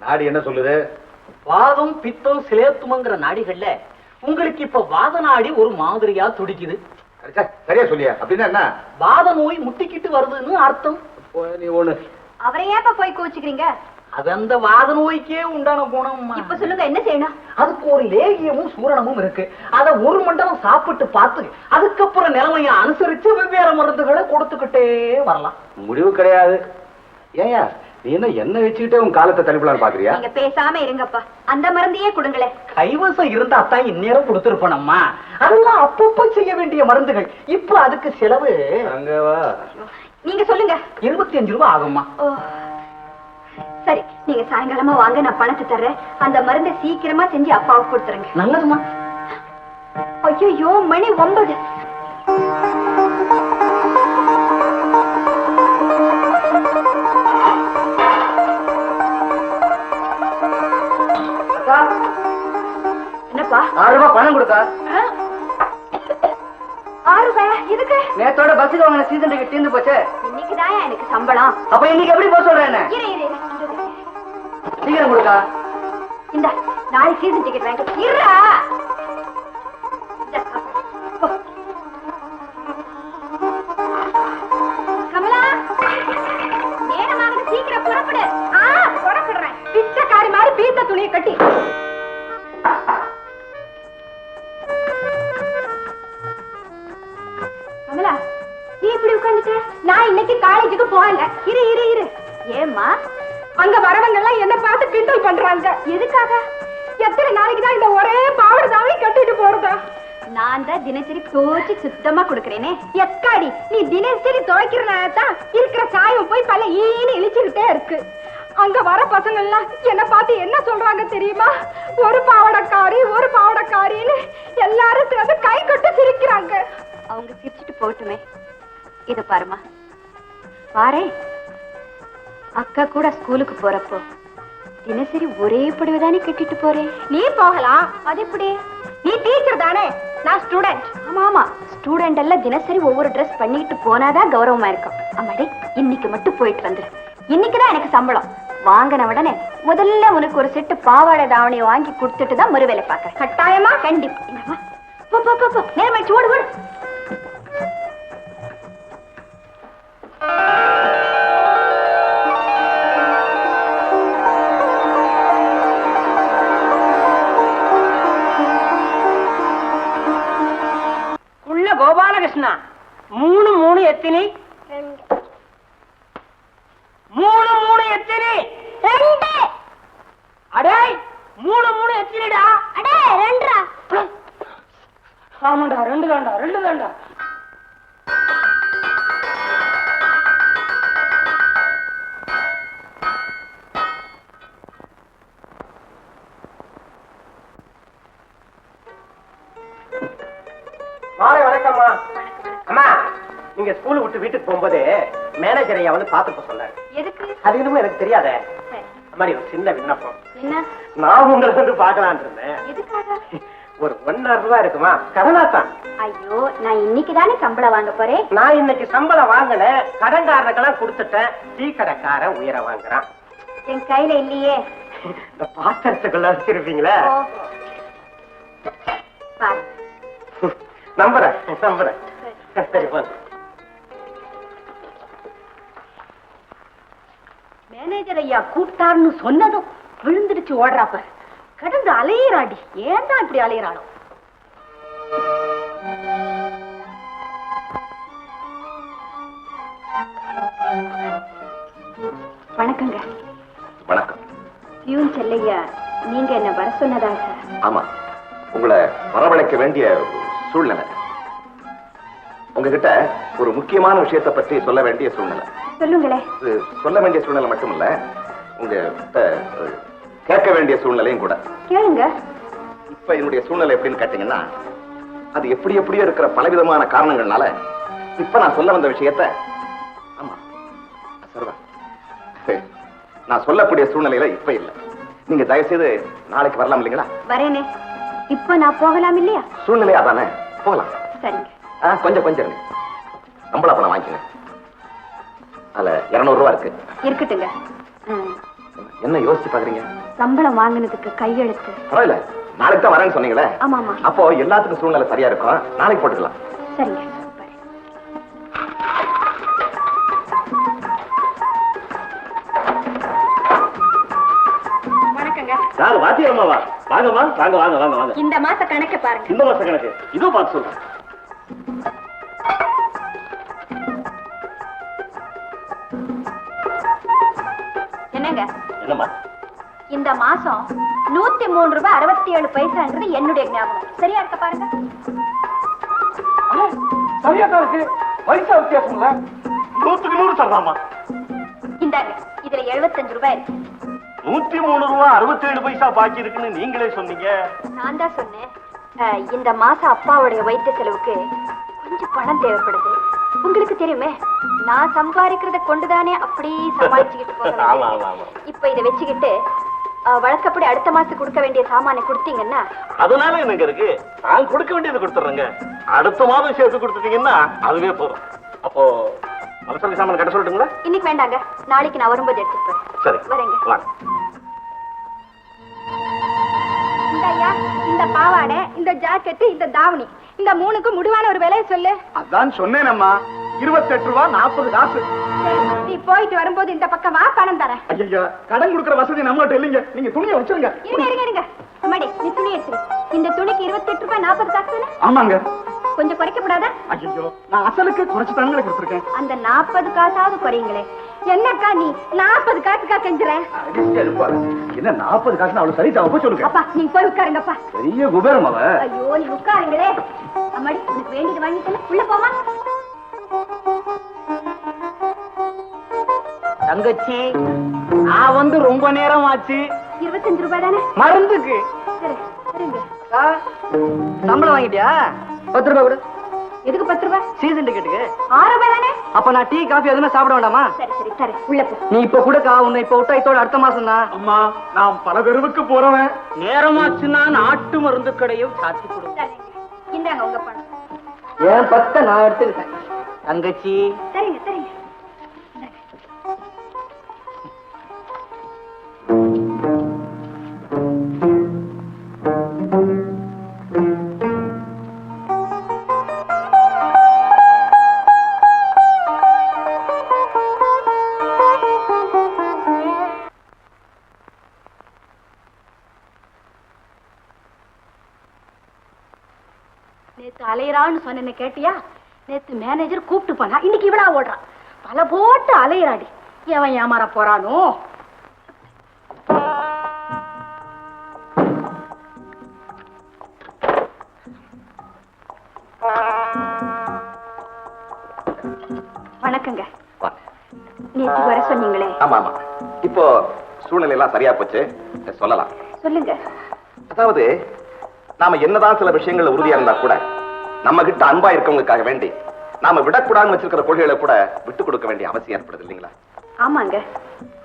நாடி என்ன சொல்லுது? வாதம் பித்தம் சிலேத்துமங்கிற நாடிகள்ல உங்களுக்கு இப்ப வாத நாடி ஒரு மாதிரியா துடிக்குது. சரியா சொல்லியா? அப்படின்னா என்ன? வாத நோய் முட்டிக்கிட்டு வருதுன்னு அர்த்தம். நீ ஒண்ணு. அவரை ஏப்பா போய் கோச்சுக்கிறீங்க? அது அந்த வாத நோய்க்கே உண்டான குணம் இப்ப சொல்லுங்க என்ன செய்யணும்? அதுக்கு ஒரு லேகியமும் சூரணமும் இருக்கு. அத ஒரு மண்டலம் சாப்பிட்டு பார்த்து அதுக்கப்புறம் நிலைமையை அனுசரிச்சு வெவ்வேறு மருந்துகளை கொடுத்துக்கிட்டே வரலாம். முடிவு கிடையாது. ஏயா நீ என்ன என்ன வச்சுக்கிட்டே உன் காலத்தை தள்ளிப்பலான்னு பாக்குறியா? நீங்க பேசாம இருங்கப்பா. அந்த மருந்தையே கொடுங்களேன். கைவசம் இருந்தா தான் இந்நேரம் கொடுத்துருப்போனம்மா அதெல்லாம் அப்பப்போ செய்ய வேண்டிய மருந்துகள். இப்ப அதுக்கு செலவு அங்க வா. நீங்க சொல்லுங்க. இருபத்தி அஞ்சு ரூபாய் ஆகும்மா. ஓ. சரி நீங்க சாயங்காலமா வாங்க நான் பணத்தை தர்றேன். அந்த மருந்தை சீக்கிரமா செஞ்சு அப்பாவுக்கு கொடுத்துருங்க. நல்லதுமா ஐயோ மணி ஒன்பது. ஆறு ரூபாய் பணம் கொடுக்கா? ஆறு ரூபாயா? இதுக்கு நேத்தோட பஸ்ஸுக்கு வாங்கின சீசன் டிக்கெட் தீர்ந்து போச்சு. எனக்கு சம்பளம். அப்ப இன்னைக்கு எப்படி போக சொல்றேன். சீக்கிரம் கொடுக்கா. இந்த நாளைக்கு சீசன் டிக்கெட் வாங்கிட்டு நான் தான் தினசரி துவைச்சு சுத்தமா கொடுக்கறேனே. எக்காடி? நீ தினசரி துவைக்கிறனால தான் இருக்கிற சாயம் போய் பல ஈனு இழிச்சுக்கிட்டே இருக்கு. அங்க வர பசங்க எல்லாம் என்ன பார்த்து என்ன சொல்றாங்க தெரியுமா? ஒரு பாவடக்காரி ஒரு பாவடக்காரின்னு எல்லாரும் சேர்ந்து கை கட்டு சிரிக்கிறாங்க. அவங்க சிரிச்சிட்டு போட்டுமே இத பாருமா பாரு அக்கா கூட ஸ்கூலுக்கு போறப்போ தினசரி ஒரே புடவை தானே கட்டிட்டு போறேன் நீ போகலாம். அது எப்படி? நீ டீச்சர் தானே? நான் ஸ்டூடெண்ட் ஆமா ஆமா. ஸ்டூடெண்ட் எல்லாம் தினசரி ஒவ்வொரு ட்ரெஸ் பண்ணிட்டு போனாதான் கௌரவமா இருக்கும். ஆமாடே இன்னைக்கு மட்டும் போயிட்டு வந்துரு. இன்னைக்கு தான் எனக்கு சம்பளம். வாங்கின உடனே முதல்ல உனக்கு ஒரு செட்டு பாவாடை தாவணியை வாங்கி கொடுத்துட்டு தான் மறுவேலை பார்க்கறேன். கட்டாயமா? கண்டிப்பா. என்னம்மா? போ ஓடு ஓடு. ஆமாண்டா ரெண்டு தாண்டா ரெண்டு தாண்டா. மாலை வணக்கம்மா. அம்மா நீங்க ஸ்கூல் விட்டு வீட்டுக்கு போகும்போது மேனேஜர் ஐயா வந்து பாத்துக்க சொன்னாரு. எதுக்கு? அது இன்னமும் எனக்கு தெரியாதே. மாதிரி ஒரு சின்ன விண்ணப்பம். என்ன? நான் உங்களை வந்து பார்க்கலான் இருந்தேன். எதுக்காக? ஒரு ஒன்னாயிரம் ரூபாய் இருக்குமா? கடனாத்தான். ஐயோ நான் இன்னைக்கு தானே சம்பளம் வாங்க போறேன்? நான் இன்னைக்கு சம்பளம் வாங்கினேன் கடன்காரனுக்கெல்லாம் கொடுத்துட்டேன். டீ கடைக்காரன் உயர வாங்குறான். என் கையில இல்லையே. இந்த பாத்திரத்துக்குள்ள வச்சிருப்பீங்களே? நம்புறேன் நம்புறேன். சரி போங்க மேனேஜர் ஐயா கூப்பிட்டாருன்னு சொன்னதும் விழுந்துடுச்சு ஓடுறாப்ப கடந்து அலையிறாடி. ஏன் தான் இப்படி அலையிறாளோ வணக்கங்க. வணக்கம். பியூன் செல்லையா நீங்க என்ன வர சொன்னதாக ஆமா. உங்களை வரவழைக்க வேண்டிய சூழ்நிலை. உங்ககிட்ட ஒரு முக்கியமான விஷயத்தை பற்றி சொல்ல வேண்டிய சூழ்நிலை. சொல்லுங்களே இது சொல்ல வேண்டிய சூழ்நிலை மட்டுமல்ல உங்ககிட்ட அஹ், கேட்க வேண்டிய சூழ்நிலையும் கூட. கேளுங்க. இப்ப என்னுடைய சூழ்நிலை எப்படின்னு கேட்டீங்கன்னா அது எப்படி எப்படியோ இருக்கிற பலவிதமான காரணங்கள்னால இப்ப நான் சொல்ல வந்த விஷயத்த ஆமா சர்வா நான் சொல்லக்கூடிய சூழ்நிலையில இப்ப இல்ல. நீங்க தயவு செய்து நாளைக்கு வரலாம் இல்லைங்களா? வரேனே. இப்போ நான் போகலாம் இல்லையா? சூழ்நிலை அதானே. போகலாம். சரிங்க. கொஞ்சம் கொஞ்சம் சம்பள பணம் வாங்கிக்கங்க. அதுல இருநூறு ரூபா இருக்கு. இருக்கட்டுங்க. என்ன யோசிச்சு பாக்குறீங்க? சம்பளம் வாங்கினதுக்கு கையெழுத்து. பரவாயில்ல. நாளைக்கு தான் வரேன்னு சொன்னீங்களே. ஆமாமா அப்போ எல்லாத்துக்கும் சூழ்நிலை சரியா இருக்கும் நாளைக்கு போட்டுக்கலாம். சரிங்க. யாரு வாத்திய அம்மாவா? வாங்கம்மா வாங்க வாங்க வாங்க வாங்க. இந்த மாச கணக்க பாருங்க. இந்த மாச கணக்கு. இதோ பார்த்து சொல்றேன். என்னங்க? என்னம்மா இந்த மாசம் நூத்தி மூணு ரூபாய் அறுபத்தி ஏழு பைசாங்கிறது என்னுடைய ஞாபகம். சரியா இருக்க பாருங்க. சரியா தான் இருக்கு. பைசா வித்தியாசம் இல்ல நூத்துக்கு நூறு தரலாமா? இந்தாங்க இதுல எழுபத்தஞ்சு ரூபாய் இருக்கு. நூத்தி மூணு ரூபா அறுபத்தேழு பைசா பாக்கி இருக்குன்னு நீங்களே சொன்னீங்க. நான் தான் சொன்னேன். அஹ், இந்த மாசம் அப்பாவுடைய வைத்திய செலவுக்கு கொஞ்சம் பணம் தேவைப்படுது. உங்களுக்கு தெரியுமே நான் சம்பாதிக்கிறத கொண்டுதானே அப்படி சமாளிச்சுக்கிட்டு போகிறேன். இப்ப இதை வச்சுக்கிட்டு வழக்கப்படி அடுத்த மாசம் கொடுக்க வேண்டிய சாமானை கொடுத்தீங்கன்னா அதனால எனக்கு இருக்கு. நான் கொடுக்க வேண்டியது கொடுத்துறேங்க. அடுத்த மாதம் சேர்த்து கொடுத்துட்டீங்கன்னா அதுவே போதும். அப்போ அவசர சாமான் கட்ட சொல்லட்டுங்களா? இன்னைக்கு வேண்டாங்க. நாளைக்கு நான் வரும்போது எடுத்துட்டு போறேன். சரி வரேங்க. இந்த பாவாடை இந்த ஜாக்கெட் இந்த தாவணி. இந்த மூணுக்கு முடிவான ஒரு விலையை சொல்லு. அதான் சொன்னேனம்மா. இருபத்தெட்டு ரூபா நாற்பது காசு. நீ போயிட்டு வரும்போது இந்த பக்கமா பணம் தரேன். ஐயா கடன் கொடுக்குற வசதி நம்மகிட்ட இல்லைங்க. நீங்க துணியை வச்சிருங்க. இருங்க இருங்க இருங்க. அம்மாடி நீ துணி எடுத்துரு. இந்த துணிக்கு இருபத்தெட்டு ரூபாய் நாற்பது காசு தானே? ஆமாங்க. கொஞ்சம் குறைக்கப்படாதா? ஐயோ நான் அசலுக்கு குறைச்சு தாங்களே கொடுத்துருக்கேன். அந்த நாற்பது காசாவது குறையுங்களே. என்னக்கா நீ? நாற்பது காசுக்கா கெஞ்சுறேன் என்ன நாற்பது காசு அவ்வளவு சரி தவப்ப சொல்லுங்க. அப்பா நீங்க போய் உட்காருங்கப்பா. பெரிய குபேரம் அவ. ஐயோ நீ உட்காருங்களே. அம்மாடி உனக்கு வேண்டியது வாங்கிட்டேன் உள்ள போமா தங்கச்சி நான் வந்து ரொம்ப நேரம் ஆச்சு. இருபத்தஞ்சு ரூபாய் தானே மருந்துக்கு சம்பளம் வாங்கிட்டியா? பத்து ரூபாய் கொடு. எதுக்கு பத்து ரூபாய்? சீசன் டிக்கெட்டுக்கு ஆறு ரூபாய் தானே அப்ப நான் டீ காஃபி எதுவுமே சாப்பிட வேண்டாமா? சரி சரி. சரி உள்ள போ. நீ இப்ப கொடுக்கா உன்னை இப்ப விட்டா இதோட அடுத்த மாசம் தான். அம்மா நான் பல தெருவுக்கு போறவன். நேரமாச்சுன்னா நாட்டு மருந்து கடையும் சாத்தி கொடு இந்தாங்க உங்க பணம். என் பத்த நான் எடுத்துக்கிட்டேன்? தங்கச்சி. சரிங்க சரிங்க. சொன்ன கேட்டியா? நேத்து மேனேஜர் கூப்பிட்டு போனா இன்னைக்கு இவளா ஓடுறான் பல போட்டு அலையறாடி. எவன் ஏமாற போறானோ? வணக்கங்க. நேற்று வர சொன்னீங்களே. ஆமா ஆமா இப்போ சூழ்நிலை எல்லாம் சரியா போச்சு. சொல்லலாம். சொல்லுங்க. அதாவது நாம என்னதான் சில விஷயங்கள்ல உறுதியா இருந்தா கூட நம்ம கிட்ட அன்பா இருக்கவங்களுக்காக வேண்டி நாம விடக்கூடாதுன்னு வச்சிருக்கிற கொள்கைகளை கூட விட்டு கொடுக்க வேண்டிய அவசியம் ஏற்படுது இல்லைங்களா? ஆமாங்க.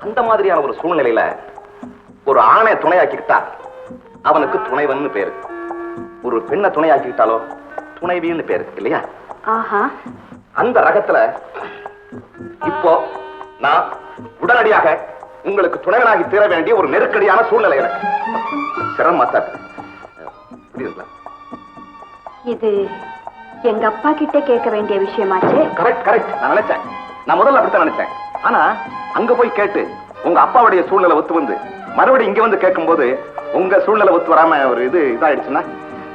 அந்த மாதிரியான ஒரு சூழ்நிலையில ஒரு ஆணை துணையாக்கிக்கிட்டா அவனுக்கு துணைவன்னு பேரு. ஒரு பெண்ணை துணையாக்கிக்கிட்டாலோ துணைவின்னு பேரு இல்லையா? அந்த ரகத்துல இப்போ நான் உடனடியாக உங்களுக்கு துணைவனாகி தீர வேண்டிய ஒரு நெருக்கடியான சூழ்நிலை எனக்கு. சிரமமா தான். புரியுதுங்களா? இது எங்க அப்பா கிட்ட கேட்க வேண்டிய விஷயமாச்சு? கரெக்ட் கரெக்ட் நான் நினைச்சேன். நான் முதல்ல அப்படித்தான் நினைச்சேன். ஆனா அங்க போய் கேட்டு உங்க அப்பாவுடைய சூழ்நிலை ஒத்து வந்து மறுபடியும் இங்க வந்து கேட்கும்போது உங்க சூழ்நிலை ஒத்து வராம ஒரு இது இதாயிடுச்சுன்னா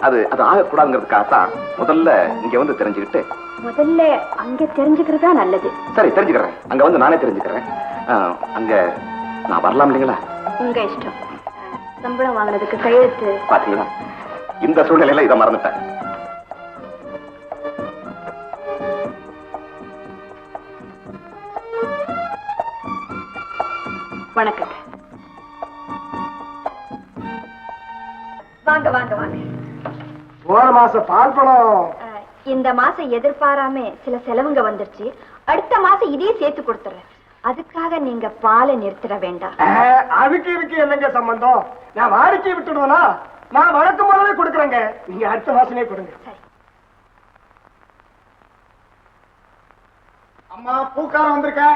அது அது ஆகக்கூடாதுங்கிறதுக்காக தான் முதல்ல இங்க வந்து தெரிஞ்சுக்கிட்டு. முதல்ல அங்க தெரிஞ்சுக்கிறதா நல்லது. சரி தெரிஞ்சுக்கிறேன். அங்க வந்து நானே தெரிஞ்சுக்கிறேன். அங்க நான் வரலாம் இல்லைங்களா? உங்க இஷ்டம். சம்பளம் வாங்கினதுக்கு கையெழுத்து. பாத்தீங்களா? இந்த சூழ்நிலையில இதை மறந்துட்டேன். மாசம் பால் பணம் இந்த மாசம் எதிர்பாராம சில செலவுங்க வந்துருச்சு. அடுத்த மாசம் இதே சேர்த்து கொடுத்துறேன். அதுக்காக நீங்க பாலை நிறுத்திட வேண்டாம். அதுக்கு இதுக்கு என்னங்க சம்பந்தம்? நான் வாடிக்கை விட்டுடுவேனா? நான் வழக்கம் போலவே கொடுக்குறேங்க. நீங்க அடுத்த மாசமே கொடுங்க. அம்மா பூக்காரம் வந்திருக்க?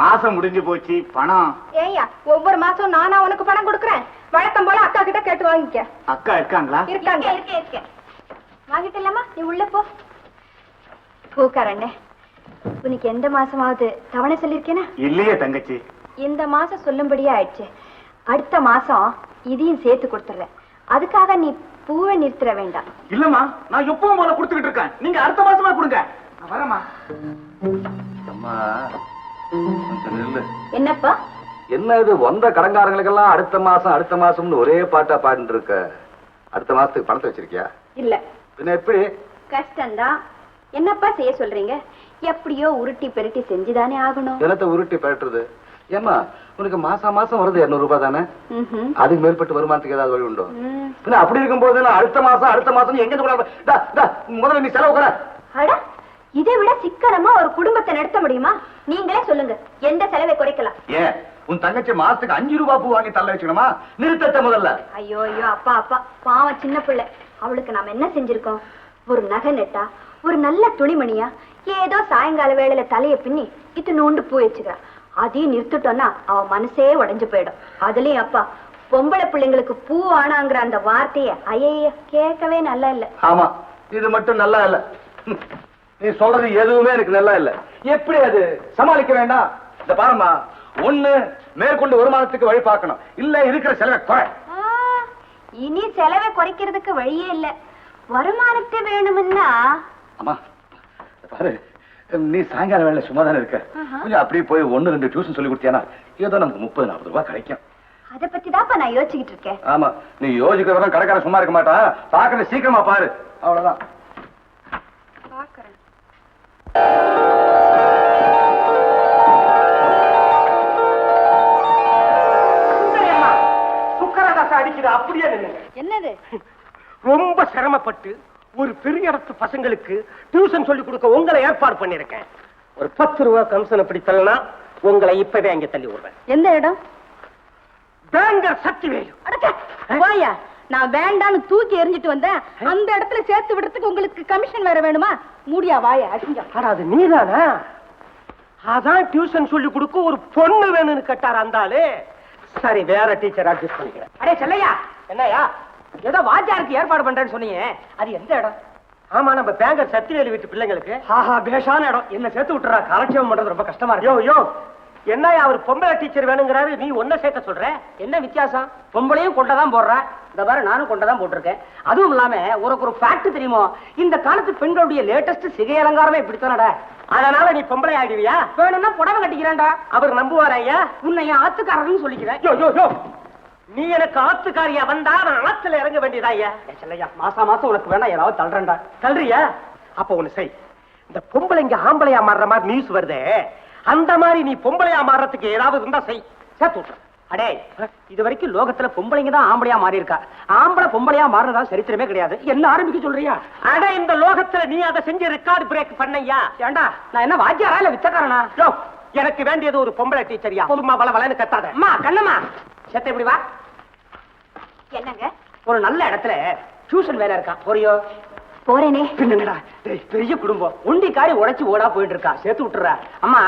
மாசம் முடிஞ்சு போச்சு பணம். ஏய்யா ஒவ்வொரு மாசம் நானா உனக்கு பணம் கொடுக்குறேன்? வழக்கம் போல அக்கா கிட்ட கேட்டு வாங்கிக்க. அக்கா இருக்காங்களா? இருக்காங்க. இருக்கேன் இருக்கேன் வாங்கிட்டு இல்லாமா நீ உள்ள போ. பூக்காரண்ணே உனக்கு எந்த மாசமாவது தவணை சொல்லிருக்கேனா இல்லையே தங்கச்சி. இந்த மாசம் சொல்லும்படியே ஆயிடுச்சு. அடுத்த மாசம் இதையும் சேர்த்து கொடுத்துறேன் அதுக்காக நீ பூவை நிறுத்திட வேண்டாம். இல்லம்மா நான் எப்பவும் போல கொடுத்துக்கிட்டு இருக்கேன். நீங்க அடுத்த மாசமா கொடுங்க. நில்லு. என்னப்பா? என்ன இது வந்த கடங்காரங்களுக்கெல்லாம் அடுத்த மாசம் அடுத்த மாசம்னு ஒரே பாட்டா பாடிட்டு இருக்க. அடுத்த மாசத்துக்கு பணத்தை வச்சிருக்கியா? இல்ல. பின்ன எப்படி? கஷ்டம்தான் என்னப்பா செய்ய சொல்றீங்க? எப்படியோ உருட்டி பெருட்டி செஞ்சுதானே ஆகணும். தினத்தை உருட்டி பெறட்டுறது ஏமா உனக்கு மாசம் மாசம் வருது இருநூறு ரூபாய் தானே. அதுக்கு மேற்பட்டு வருமானத்துக்கு ஏதாவது வழி உண்டோ. பின்ன அப்படி இருக்கும்போது நான் அடுத்த மாசம் அடுத்த மாசம் எங்க முதல்ல நீ செலவு கர. இதை விட சிக்கனமா ஒரு குடும்பத்தை நடத்த முடியுமா? நீங்களே சொல்லுங்க. எந்த செலவை குறைக்கலாம்? ஏன்? உன் தங்கச்சி மாசத்துக்கு அஞ்சு ரூபாய் பூ வாங்கி தள்ள வச்சுக்கணுமா? நிறுத்தத்தை முதல்ல. ஐயோ ஐயோ அப்பா அப்பா. பாவம் சின்ன பிள்ளை. அவளுக்கு நாம என்ன செஞ்சிருக்கோம்? ஒரு நகை நெட்டா ஒரு நல்ல துணிமணியா ஏதோ சாயங்கால வேளையில தலைய பின்னி இது நோண்டு பூ வச்சுக்கிறா. அதையும் நிறுத்திட்டோம்னா அவ மனசே உடைஞ்சு போயிடும். அதுலயும் அப்பா பொம்பளை பிள்ளைங்களுக்கு பூ ஆனாங்கிற அந்த வார்த்தைய ஐய கேட்கவே நல்லா இல்ல. ஆமா இது மட்டும் நல்லா இல்ல. நீ சொல்றது எதுவுமே எனக்கு நல்லா இல்ல. எப்படி அது சமாளிக்க வேண்டாம்? இந்த பாருமா ஒண்ணு மேற்கொண்டு வருமானத்துக்கு வழி பார்க்கணும். இல்ல இருக்கிற செலவை குறை இனி செலவை குறைக்கிறதுக்கு வழியே இல்ல. வருமானத்தை வேணும்னா அம்மா பாரு நீ சாயங்கால வேலை சும்மா தானே இருக்க கொஞ்சம் அப்படியே போய் ஒண்ணு ரெண்டு டியூஷன் சொல்லி கொடுத்தியானா? ஏதோ நமக்கு முப்பது நாற்பது ரூபாய் கிடைக்கும். அத பத்தி தான்ப்பா நான் யோசிச்சுக்கிட்டு இருக்கேன். ஆமா நீ யோசிக்கிற வரை கடைக்காரன் சும்மா இருக்க மாட்டான் பாக்குற சீக்கிரமா பாரு. அவ்வளவுதான். பாக்குறேன் அடிக்குது அப்படியே நின்னுங்க என்னது? ரொம்ப சிரமப்பட்டு ஒரு பெரிய இடத்து பசங்களுக்கு டியூஷன் சொல்லி கொடுக்க உங்களை ஏற்பாடு பண்ணிருக்கேன் ஒரு பத்து ரூபா கமிஷன் அப்படி தள்ளனா உங்களை இப்பவே அங்க தள்ளி விடுறேன் எந்த இடம்? பேங்கர் சக்திவேலு. வாயா நான் வேண்டான்னு தூக்கி எறிஞ்சிட்டு வந்தேன். அந்த இடத்துல சேர்த்து விடுறதுக்கு உங்களுக்கு கமிஷன் வேற வேணுமா? மூடியா வாயா அடிங்க அது நீதானா? அதான் டியூஷன் சொல்லி கொடுக்க ஒரு பொண்ணு வேணும்னு கேட்டார் அந்த ஆளு. சரி வேற டீச்சர் அட்ஜஸ்ட் பண்ணிக்கிறேன். அடே செல்லையா! என்னையா ஏதோ வாத்தியாருக்கு ஏற்பாடு பண்றேன்னு சொன்னீங்க. அது எந்த இடம்? ஆமா நம்ம பேங்கர் சக்திவேலு வீட்டு பிள்ளைங்களுக்கு. ஆஹா பேஷான இடம். என்ன சேர்த்து விட்டுறா. காலட்சேபம் பண்றது ரொம்ப கஷ்டமா யோ இருக்கு யோ! என்னையா அவர் பொம்பளை டீச்சர் வேணுங்கிறாரு? நீ ஒன்ன சேர்க்க சொல்ற? என்ன வித்தியாசம்? பொம்பளையும் கொண்டதான் போடுறா. இந்த பாரு நானும் கொண்டதான் போட்டிருக்கேன். அதுவும் இல்லாம உனக்கு ஒரு ஃபேக்ட் தெரியுமோ? இந்த காலத்து பெண்களுடைய லேட்டஸ்ட் சிகை அலங்காரமே இப்படித்தானடா. அதனால நீ பொம்பளை ஆயிடுவியா? வேணும்னா புடவை கட்டிக்கிறேன்டா. அவர் நம்புவாரா ஐயா? உன்னை என் ஆத்துக்காரர்னு சொல்லிக்கிறேன். நீ எனக்கு ஆத்துக்காரியா வந்தா நான் ஆத்துல இறங்க வேண்டியதா ஐயா? செல்லையா மாசம் மாசம் உனக்கு வேணா ஏதாவது தள்ளுறேன்டா. தள்ளுறியா? அப்ப ஒண்ணு செய். இந்த பொம்பளைங்க ஆம்பளையா மாறுற மாதிரி நியூஸ் வருதே. அந்த மாதிரி நீ பொம்பளையா மாறுறதுக்கு ஏதாவது இருந்தா செய். சேர்த்து. அடே இது வரைக்கும் லோகத்துல பொம்பளைங்க தான் ஆம்பளையா மாறி இருக்கா ஆம்பளை பொம்பளையா மாறினதா சரித்திரமே கிடையாது. என்ன ஆரம்பிக்க சொல்றியா? அட இந்த லோகத்துல நீ அதை செஞ்சு ரெக்கார்டு பிரேக் பண்ணையா ஏண்டா நான் என்ன வாத்தியாரா இல்ல வித்தக்காரனா? யோ எனக்கு வேண்டியது ஒரு பொம்பளை டீச்சரியா சும்மா வள வளன்னு கத்தாத. அம்மா கண்ணம்மா. செத்த இப்படி வா. என்னங்க? ஒரு நல்ல இடத்துல டியூஷன் வேலை இருக்கா. போறியோ? போறேனே. பின்னங்கடா டேய், பெரிய குடும்பம். உண்டிக்காரி உடைச்சு ஓடா போயிட்டு இருக்கா சேர்த்து விட்டுறா அம்மா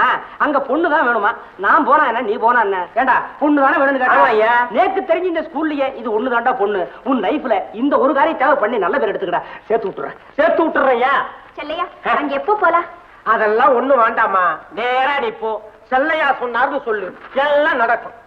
அங்க பொண்ணு தான் வேணுமா? நான் போனா என்ன நீ போனா என்ன? ஏண்டா பொண்ணு தானே வேணும்னு கேட்டா. நேக்கு தெரிஞ்சு இந்த ஸ்கூல்லயே இது ஒண்ணு தாண்டா பொண்ணு. உன் லைஃப்ல இந்த ஒரு காரியம் தேவை பண்ணி நல்ல பேர் எடுத்துக்கடா. சேர்த்து விட்டுறேன் சேர்த்து விட்டுறையா செல்லையா அங்க எப்போ போலாம் அதெல்லாம் ஒண்ணு வேண்டாமா நேரா நீ போ. செல்லையா சொன்னார்னு சொல்லு. எல்லாம் நடக்கும்.